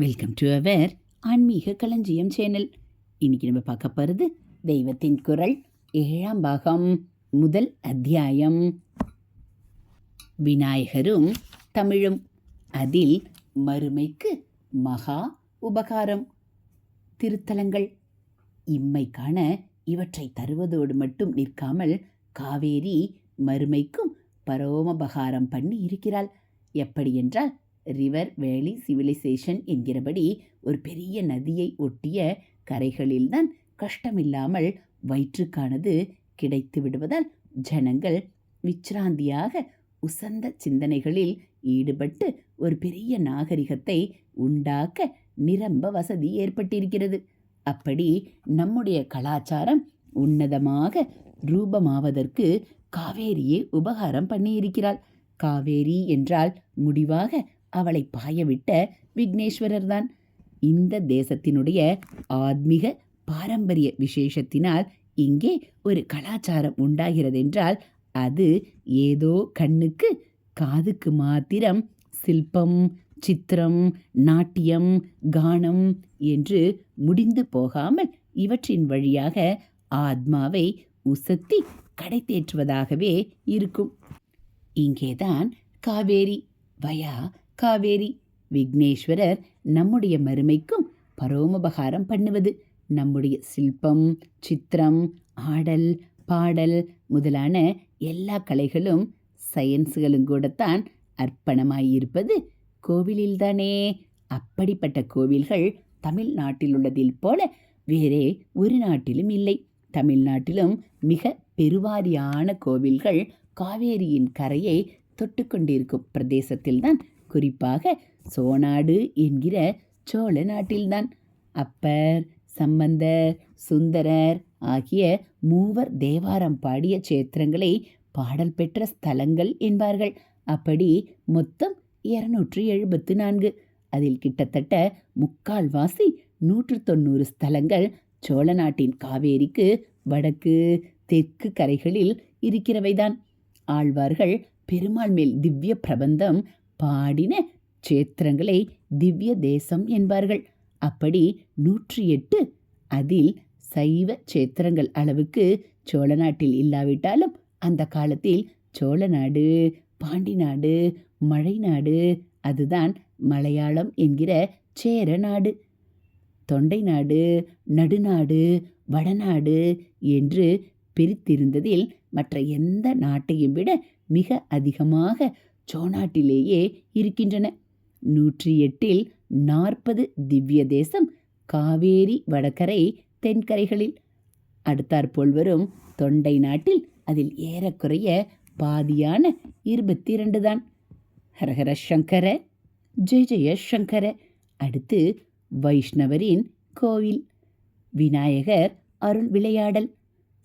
Welcome to our ஆன்மீக களஞ்சியம் channel இன்னைக்கு நம்ம பார்க்க போகிறது தெய்வத்தின் குரல் ஏழாம் பாகம் முதல் அத்தியாயம். விநாயகரும் தமிழும் அதில் மறுமைக்கு மகா உபகாரம். திருத்தலங்கள் இம்மை காண இவற்றை தருவதோடு மட்டும் நிற்காமல் காவேரி மறுமைக்கும் பரோமபகாரம் பண்ணி இருக்கிறாள். எப்படி என்றால் ரிவர் வேலி சிவிலைசேஷன் என்கிறபடி ஒரு பெரிய நதியை ஒட்டிய கரைகளில்தான் கஷ்டமில்லாமல் வயிற்றுக்கானது கிடைத்து விடுவதால் ஜனங்கள் விச்ராந்தியாக உசந்த சிந்தனைகளில் ஈடுபட்டு ஒரு பெரிய நாகரிகத்தை உண்டாக்க நிரம்ப வசதி ஏற்பட்டிருக்கிறது. அப்படி நம்முடைய கலாச்சாரம் உன்னதமாக ரூபமாவதற்கு காவேரியே உபகாரம் பண்ணியிருக்கிறாள். காவேரி என்றால் முடிவாக அவளை பாயவிட்ட விக்னேஸ்வரர் தான் இந்த தேசத்தினுடைய ஆத்மீக பாரம்பரிய விசேஷத்தினால் இங்கே ஒரு கலாச்சாரம் உண்டாகிறதென்றால் அது ஏதோ கண்ணுக்கு காதுக்கு மாத்திரம் சில்பம் சித்திரம் நாட்டியம் கானம் என்று முடிந்து போகாமல் இவற்றின் வழியாக ஆத்மாவை உசத்தி கடை தேற்றுவதாகவே இருக்கும். இங்கேதான் காவேரி வயா காவேரி. விக்னேஸ்வரர் நம்முடைய மறுமைக்கும் பரோமபகாரம் பண்ணுவது. நம்முடைய சில்பம் சித்திரம் ஆடல் பாடல் முதலான எல்லா கலைகளும் சயின்ஸுகளும் கூடத்தான் அர்ப்பணமாயிருப்பது கோவிலில்தானே. அப்படிப்பட்ட கோவில்கள் தமிழ்நாட்டில் உள்ளதில் போல வேறே ஒரு நாட்டிலும் இல்லை. தமிழ்நாட்டிலும் மிக பெருவாரியான கோவில்கள் காவேரியின் கரையை தொட்டுக்கொண்டிருக்கும் பிரதேசத்தில்தான் குறிப்பாக சோனாடு என்கிற சோழ நாட்டில்தான். அப்பர் சம்பந்தர் சுந்தரர் ஆகிய மூவர் தேவாரம் பாடிய சேத்திரங்களை பாடல் பெற்ற ஸ்தலங்கள் என்பார்கள். அப்படி மொத்தம் இருநூற்றி எழுபத்து நான்கு. அதில் கிட்டத்தட்ட முக்கால்வாசி நூற்று தொண்ணூறு ஸ்தலங்கள் சோழ நாட்டின் காவேரிக்கு வடக்கு தெற்கு கரைகளில் இருக்கிறவைதான். ஆழ்வார்கள் பெருமாள் மேல் திவ்ய பிரபந்தம் பாடின சேத்திரங்களை திவ்ய தேசம் என்பார்கள். அப்படி நூற்றி எட்டு அதில் சைவ சேத்திரங்கள் அளவுக்கு சோழ நாட்டில் இல்லாவிட்டாலும் அந்த காலத்தில் சோழ நாடு பாண்டி நாடு மழை நாடு அதுதான் மலையாளம் என்கிற சேர நாடு. தொண்டை நாடு நடுநாடு வடநாடு என்று பிரித்திருந்ததில் மற்ற எந்த நாட்டையும் விட மிக அதிகமாக சோநாட்டிலேயே இருக்கின்றன. நூற்றி எட்டில் நாற்பது திவ்ய தேசம் காவேரி வடகரை தென்கரைகளில் அடுத்தாற்போல் வரும் தொண்டை நாட்டில் அதில் ஏறக்குறைய பாதியான இருபத்தி இரண்டு தான் ஹரஹர சங்கர ஜெய ஜெய சங்கர. அடுத்து வைஷ்ணவரின் கோவில். விநாயகர் அருள் விளையாடல்.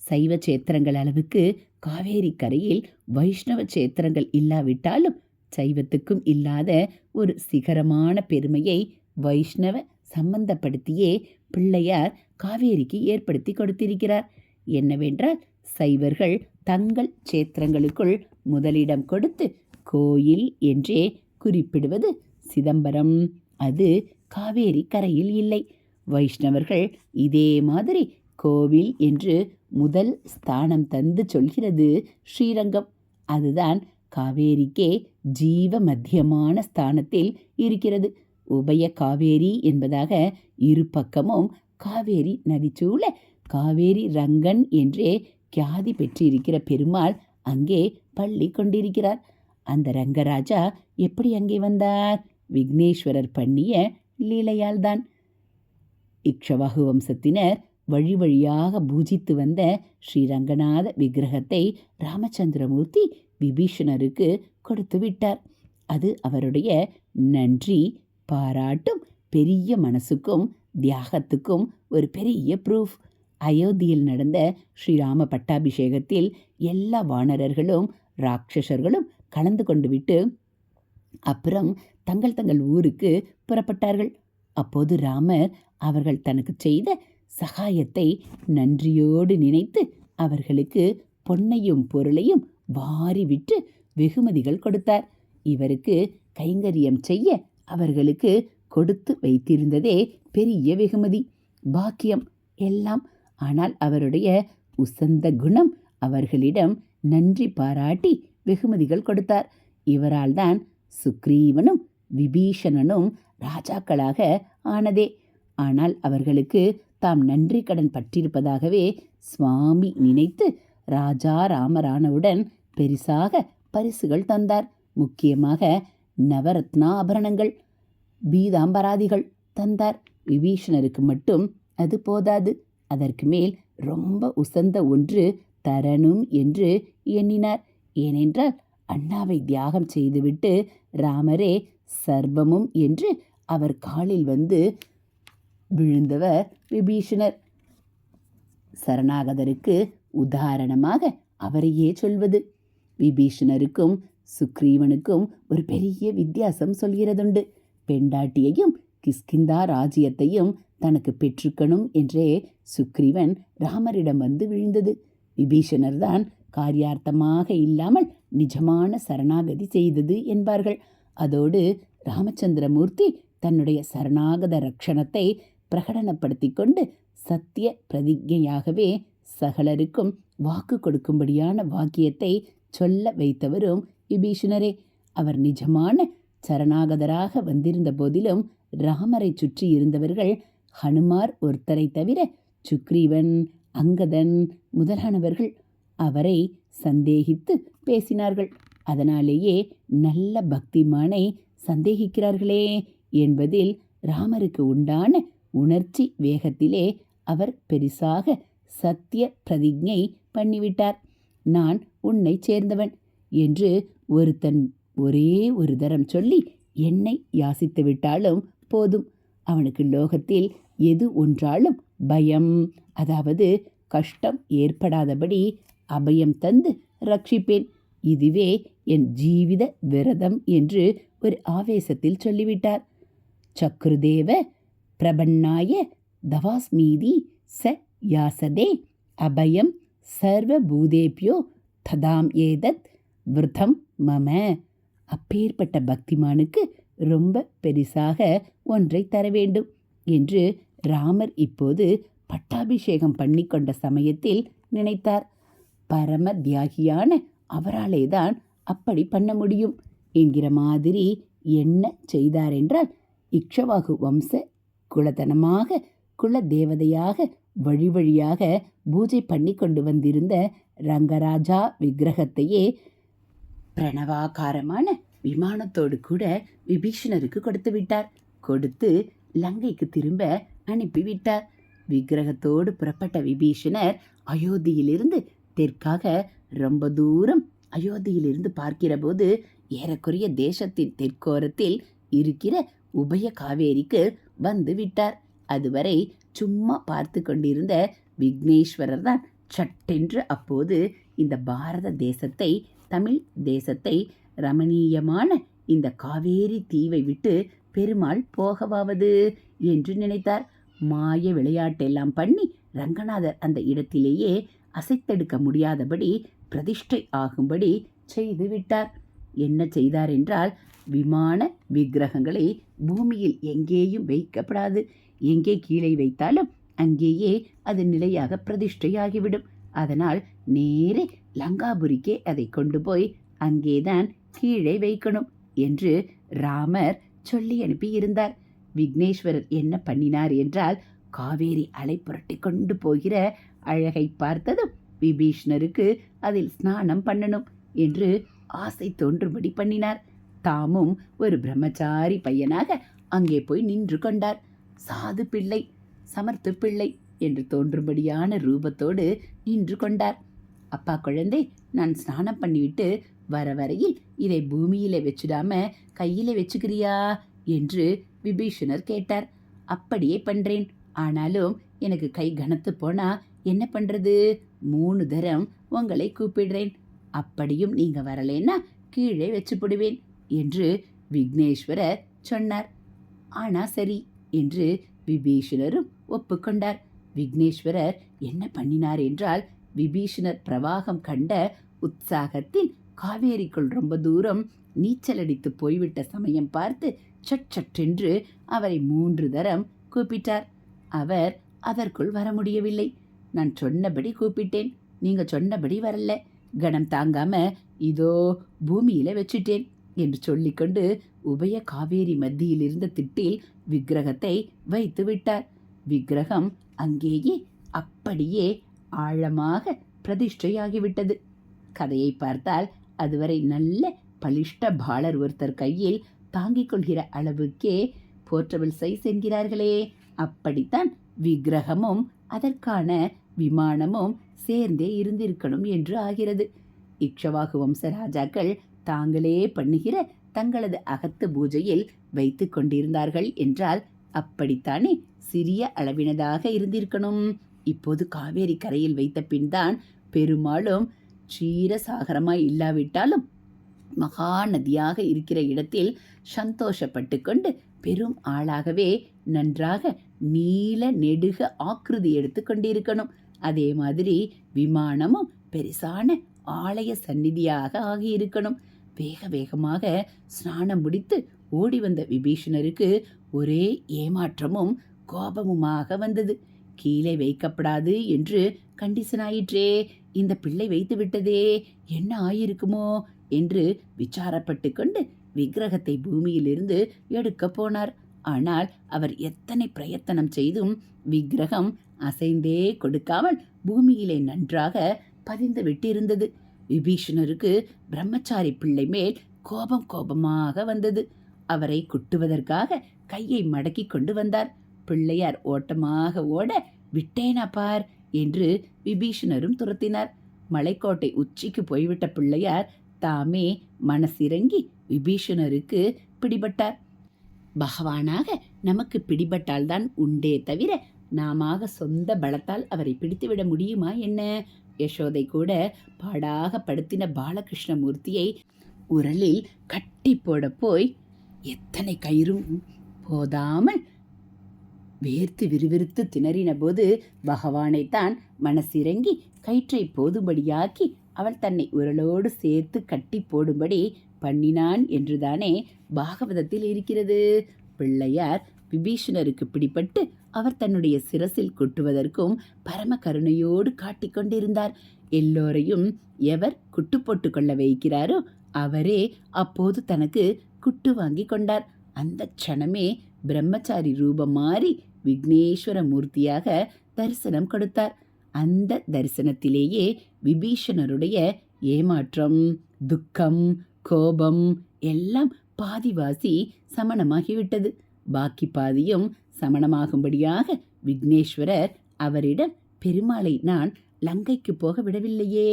சைவ சேத்திரங்கள் அளவுக்கு காவேரி கரையில் வைஷ்ணவ சேத்திரங்கள் இல்லாவிட்டாலும் சைவத்துக்கும் இல்லாத ஒரு சிகரமான பெருமையை வைஷ்ணவ சம்பந்தப்படுத்தியே பிள்ளையார் காவேரிக்கு ஏற்படுத்தி கொடுத்திருக்கிறார். என்னவென்றால் சைவர்கள் தங்கள் சேத்திரங்களுக்குள் முதலிடம் கொடுத்து கோயில் என்றே குறிப்பிடுவது சிதம்பரம். அது காவேரி கரையில் இல்லை. வைஷ்ணவர்கள் இதே மாதிரி கோவில் என்று முதல் ஸ்தானம் தந்து சொல்கிறது ஸ்ரீரங்கம். அதுதான் காவேரிக்கே ஜீவ மத்தியமான ஸ்தானத்தில் இருக்கிறது. உபய காவேரி என்பதாக இரு பக்கமும் காவேரி நதிச்சூழ காவேரி ரங்கன் என்றே கியாதி பெற்றிருக்கிற பெருமாள் அங்கே பள்ளி கொண்டிருக்கிறார். அந்த ரங்கராஜா எப்படி அங்கே வந்தார்? விக்னேஸ்வரர் பண்ணிய லீலையால்தான் இக்ஷவாகு வம்சத்தினர் வழி வழியாக பூஜித்து வந்த ஸ்ரீரங்கநாத விக்கிரகத்தை ராமச்சந்திரமூர்த்தி விபீஷணருக்கு கொடுத்து விட்டார். அது அவருடைய நன்றி பாராட்டும் பெரிய மனசுக்கும் தியாகத்துக்கும் ஒரு பெரிய ப்ரூஃப் அயோத்தியில் நடந்த ஸ்ரீராம பட்டாபிஷேகத்தில் எல்லா வானரர்களும் ராட்சசர்களும் கலந்து கொண்டு விட்டு அப்புறம் தங்கள் தங்கள் ஊருக்கு புறப்பட்டார்கள். அப்போது ராமர் அவர்கள் தனக்கு செய்த சகாயத்தை நன்றியோடு நினைத்து அவர்களுக்கு பொன்னையும் பொருளையும் வாரி விட்டு வெகுமதிகள் கொடுத்தார். இவருக்கு கைங்கரியம் செய்ய அவர்களுக்கு கொடுத்து வைத்திருந்ததே பெரிய வெகுமதி. பாக்கியம் எல்லாம். ஆனால் அவருடைய உசந்த குணம் அவர்களிடம் நன்றி பாராட்டி வெகுமதிகள் கொடுத்தார். இவரால் தான் சுக்ரீவனும் விபீஷணனும் ராஜாக்களாக ஆனதே. ஆனால் அவர்களுக்கு தாம் நன்றி கடன் பற்றிருப்பதாகவே சுவாமி நினைத்து ராஜா ராமரானவுடன் பெரிசாக பரிசுகள் தந்தார். முக்கியமாக நவரத்னா ஆபரணங்கள் பீதாம்பராதிகள் தந்தார். விபீஷணருக்கு மட்டும் அது போதாது. அதற்கு மேல் ரொம்ப உசந்த ஒன்று தரணும் என்று எண்ணினார். ஏனென்றால் அண்ணாவை தியாகம் செய்துவிட்டு ராமரே சர்வமும் என்று அவர் காலில் வந்து விழுந்தவர் விபீஷணர். சரணாகதருக்கு உதாரணமாக அவரையே சொல்வது. விபீஷணருக்கும் சுக்ரீவனுக்கும் ஒரு பெரிய வித்தியாசம் சொல்கிறதுண்டு. பெண்டாட்டியையும் கிஸ்கிந்தா ராஜ்யத்தையும் தனக்கு பெற்றுக்கணும் என்றே சுக்ரீவன் ராமரிடம் வந்து விழுந்தது. விபீஷணர் தான் காரியார்த்தமாக இல்லாமல் நிஜமான சரணாகதி செய்தது என்பார்கள். அதோடு ராமச்சந்திரமூர்த்தி தன்னுடைய சரணாகத ரக்ஷணத்தை பிரகடனப்படுத்தி கொண்டு சத்திய பிரதிஜையாகவே சகலருக்கும் வாக்கு கொடுக்கும்படியான வாக்கியத்தை சொல்ல வைத்தவரும் விபீஷணரே அவர் நிஜமான சரணாகதராக வந்திருந்த போதிலும் ராமரை சுற்றி இருந்தவர்கள் ஹனுமார் ஒருத்தரை தவிர சுக்ரீவன் அங்கதன் முதலானவர்கள் அவரை சந்தேகித்து பேசினார்கள். அதனாலேயே நல்ல பக்திமானை சந்தேகிக்கிறார்களே என்பதில் ராமருக்கு உண்டான உணர்ச்சி வேகத்திலே அவர் பெரிசாக சத்திய பிரதிஜை பண்ணிவிட்டார். நான் உன்னை சேர்ந்தவன் என்று ஒருத்தன் ஒரே ஒரு தரம் சொல்லி என்னை யாசித்து விட்டாலும் போதும். அவனுக்கு லோகத்தில் எது ஒன்றாலும் பயம் அதாவது கஷ்டம் ஏற்படாதபடி அபயம் தந்து ரட்சிப்பேன். இதுவே என் ஜீவித விரதம் என்று ஒரு ஆவேசத்தில் சொல்லிவிட்டார். சக்ருதேவ பிரபன்னாய தவாஸ்மீதி ச யாசதே அபயம் சர்வபூதேபியோ ததாம் ஏதத் விரதம் மம. அப்பேற்பட்ட பக்திமானுக்கு ரொம்ப பெரிசாக ஒன்றை தர வேண்டும் என்று ராமர் இப்போது பட்டாபிஷேகம் பண்ணிக்கொண்ட சமயத்தில் நினைத்தார். பரம தியாகியான அவராலே தான் அப்படி பண்ண முடியும் என்கிற மாதிரி என்ன செய்தார் என்றால் இக்ஷவாகு வம்ச குலதனமாக குல தேவதையாக வழி வழியாக பூஜை பண்ணி கொண்டு வந்திருந்த ரங்கராஜா விக்கிரகத்தையே பிரணவாகாரமான விமானத்தோடு கூட விபீஷணருக்கு கொடுத்து விட்டார். கொடுத்து லங்கைக்கு திரும்ப அனுப்பிவிட்டார் விக்கிரகத்தோடு புறப்பட்ட விபீஷணர் அயோத்தியிலிருந்து தெற்காக ரொம்ப தூரம் அயோத்தியிலிருந்து பார்க்கிறபோது ஏறக்குறைய தேசத்தின் தெற்கோரத்தில் இருக்கிற உபய காவேரிக்கு வந்து விட்டார். அதுவரை சும்மா பார்த்து கொண்டிருந்த விக்னேஸ்வரர் தான் சட்டென்று அப்போது இந்த பாரத தேசத்தை தமிழ் தேசத்தை ரமணீயமான இந்த காவேரி தீவை விட்டு பெருமாள் போகவாவது என்று நினைத்தார். மாய விளையாட்டெல்லாம் பண்ணி ரங்கநாதர் அந்த இடத்திலேயே அசைத்தெடுக்க முடியாதபடி பிரதிஷ்டை ஆகும்படி செய்து விட்டார். என்ன செய்தார் என்றால் விமான விக்கிரகங்களை பூமியில் எங்கேயும் வைக்கப்படாது. எங்கே கீழே வைத்தாலும் அங்கேயே அது நிலையாக பிரதிஷ்டையாகிவிடும். அதனால் நேரே லங்காபுரிக்கே அதை கொண்டு போய் அங்கேதான் கீழே வைக்கணும் என்று ராமர் சொல்லி அனுப்பியிருந்தார். விக்னேஸ்வரர் என்ன பண்ணினார் என்றால் காவேரி அலை புரட்டி கொண்டு போகிற அழகை பார்த்ததும் விபீஷ்ணருக்கு அதில் ஸ்நானம் பண்ணணும் என்று ஆசை தோன்றும்படி பண்ணினார். தாமும் ஒரு பிரம்மச்சாரி பையனாக அங்கே போய் நின்று கொண்டார். சாது பிள்ளை சமர்த்து பிள்ளை என்று தோன்றும்படியான ரூபத்தோடு நின்று கொண்டார். அப்பா குழந்தை நான் ஸ்நானம் பண்ணிவிட்டு வர வரையில் இதை பூமியில வச்சிடாம கையில வச்சுக்கிறியா? என்று விபீஷணர் கேட்டார். அப்படியே பண்றேன். ஆனாலும் எனக்கு கை கனத்து போனா என்ன பண்றது? மூணு தரம் உங்களை கூப்பிடுறேன். அப்படியும் நீங்க வரலேன்னா கீழே வச்சு போடுவேன் என்று விக்னேஸ்வரர் சொன்னார். ஆனா சரி என்று விபீஷணரும் ஒப்புக்கொண்டார். விக்னேஸ்வரர் என்ன பண்ணினார் என்றால் விபீஷணர் பிரவாகம் கண்ட உற்சாகத்தில் காவேரிக்குள் ரொம்ப தூரம் நீச்சலடித்து போய்விட்ட சமயம் பார்த்து சட் சட்டென்று அவரை மூன்று தரம் கூப்பிட்டார். அவர் அதற்குள் வர முடியவில்லை. நான் சொன்னபடி கூப்பிட்டேன். நீங்க சொன்னபடி வரல. கணம் தாங்காம இதோ பூமியில வச்சிட்டேன் என்று சொல்லிக்கொண்டு உபய காவேரி மத்தியில் இருந்த திட்டில் விக்கிரகத்தை வைத்து விட்டார். விக்கிரகம் அங்கேயே அப்படியே ஆழமாக பிரதிஷ்டையாகிவிட்டது. கதையை பார்த்தால் அதுவரை நல்ல பலிஷ்ட பாலர் ஒருத்தர் கையில் தாங்கிக் கொள்கிற அளவுக்கே போர்ட்டபிள் சைஸ் என்கிறார்களே. அப்படித்தான் விக்கிரகமும் அதற்கான விமானமும் சேர்ந்தே இருந்திருக்கணும் என்று ஆகிறது. இக்ஷவாகு வம்ச ராஜாக்கள் தாங்களே பண்ணுகிற தங்களது அகத்து பூஜையில் வைத்து கொண்டிருந்தார்கள் என்றால் அப்படித்தானே சிறிய அளவினதாக இருந்திருக்கணும். இப்போது காவேரி கரையில் வைத்த பின்தான் பெருமாளும் க்ஷீரசாகரமாய் இல்லாவிட்டாலும் மகா நதியாக இருக்கிற இடத்தில் சந்தோஷப்பட்டு கொண்டு பெரும் ஆளாகவே நன்றாக நீல நெடுக ஆக்கிருதி எடுத்து கொண்டிருக்கணும். அதே மாதிரி விமானமும் பெரிசான ஆலய சந்நிதியாக ஆகியிருக்கணும். வேக வேகமாக ஸ்நானம் முடித்து ஓடி வந்த விபீஷணருக்கு ஒரே ஏமாற்றமும் கோபமுமாக வந்தது. கீழே வைக்கப்படாது என்று கண்டிஷன் ஆயிற்றே இந்த பிள்ளை வைத்து விட்டதே என்ன ஆயிருக்குமோ என்று விசாரப்பட்டு கொண்டு விக்கிரகத்தை பூமியிலிருந்து எடுக்க போனார். ஆனால் அவர் எத்தனை பிரயத்தனம் செய்தும் விக்கிரகம் அசைந்தே கொடுக்காமல் பூமியிலே நன்றாக பதிந்து விட்டிருந்தது. விபீஷணருக்கு பிரம்மச்சாரி பிள்ளை மேல் கோபம் கோபமாக வந்தது. அவரை குட்டுவதற்காக கையை மடக்கி கொண்டு வந்தார். பிள்ளையார் ஓட்டமாக ஓட விட்டேனா பார் என்று விபீஷணரும் துரத்தினார். மலைக்கோட்டை உச்சிக்கு போய்விட்ட பிள்ளையார் தாமே மனசிறங்கி விபீஷணருக்கு பிடிபட்டார். பகவானாக நமக்கு பிடிபட்டால்தான் உண்டே தவிர நாமாக சொந்த பலத்தால் அவரை பிடித்துவிட முடியுமா என்ன? யசோதை கூட பாடாக படுத்தின பாலகிருஷ்ணமூர்த்தியை உரலில் கட்டி போட போய் எத்தனை கயிறும் போதாமல் வேர்த்து விறுவிறுத்து திணறின போது பகவானைத்தான் மனசிறங்கி கயிற்றை போதும்படியாக்கி அவள் தன்னை உரலோடு சேர்த்து கட்டி போடும்படி பண்ணினான் என்றுதானே பாகவதத்தில் இருக்கிறது. பிள்ளையார் விபீஷணருக்கு பிடிபட்டு அவர் தன்னுடைய சிரசில் கொட்டுவதற்கும் பரம கருணையோடு காட்டிக்கொண்டிருந்தார் எல்லோரையும் எவர் குட்டு போட்டு கொள்ள வைக்கிறாரோ அவரே அப்போது தனக்கு குட்டு வாங்கி கொண்டார். அந்த க்ஷணமே பிரம்மச்சாரி ரூபம் மாறி விக்னேஸ்வர மூர்த்தியாக தரிசனம் கொடுத்தார். அந்த தரிசனத்திலேயே விபீஷணருடைய ஏமாற்றம் துக்கம் கோபம் எல்லாம் பாதிவாசி சமணமாகிவிட்டது. பாக்கி பாதியும் சமணமாகும்படியாக விக்னேஸ்வரர் அவரிடம் பெருமாளை நான் லங்கைக்கு போக விடவில்லையே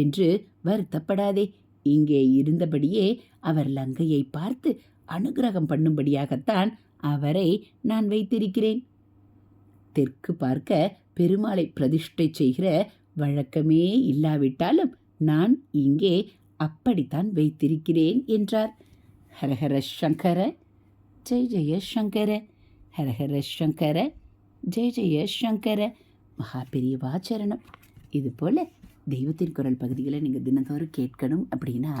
என்று வருத்தப்படாதே. இங்கே இருந்தபடியே அவர் லங்கையை பார்த்து அனுகிரகம் பண்ணும்படியாகத்தான் அவரை நான் வைத்திருக்கிறேன். தெற்கு பார்க்க பெருமாளை பிரதிஷ்டை செய்கிற வழக்கமே இல்லாவிட்டாலும் நான் இங்கே அப்படித்தான் வைத்திருக்கிறேன் என்றார். ஹரஹர சங்கர ஜெய் ஜெய சங்கர. ஹரஹர சங்கர ஜெய் ஜெய சங்கர மகா பெரியவாச்சரணம் இது போல் தெய்வத்தின் குரல் பகுதிகளை நீங்கள் தினந்தோறும் கேட்கணும் அப்படின்னா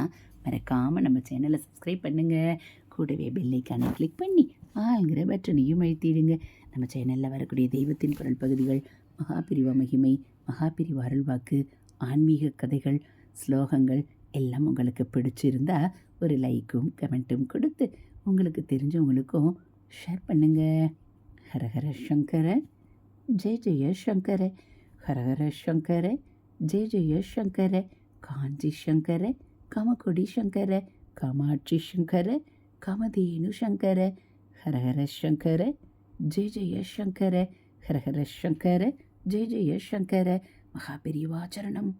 மறக்காமல் நம்ம சேனலை சப்ஸ்கிரைப் பண்ணுங்கள் கூடவே பெல்லைக்கானை கிளிக் பண்ணி ஆங்கிற பட்டனையும் அழுத்திடுங்க. நம்ம சேனலில் வரக்கூடிய தெய்வத்தின் குரல் பகுதிகள் மகாபிரிவா மகிமை மகாபிரிவா அருள்வாக்கு ஆன்மீக கதைகள் ஸ்லோகங்கள் எல்லாம் உங்களுக்கு பிடிச்சிருந்தா ஒரு லைக்கும் கமெண்ட்டும் கொடுத்து உங்களுக்கு தெரிஞ்சவங்களுக்கும் ஷேர் பண்ணுங்க. ஹரஹர சங்கர ஜெய ஜெய சங்கர. ஹரஹர சங்கர ஜெய ஜெய சங்கர. காஞ்சி சங்கர கமகுடி சங்கர. காமாட்சி சங்கர கமதேனு சங்கர. ஹரஹர சங்கர ஜெய ஜெய சங்கர. ஹரஹர சங்கர ஜெய ஜெய சங்கர. மகாபெரிவாச்சரணம்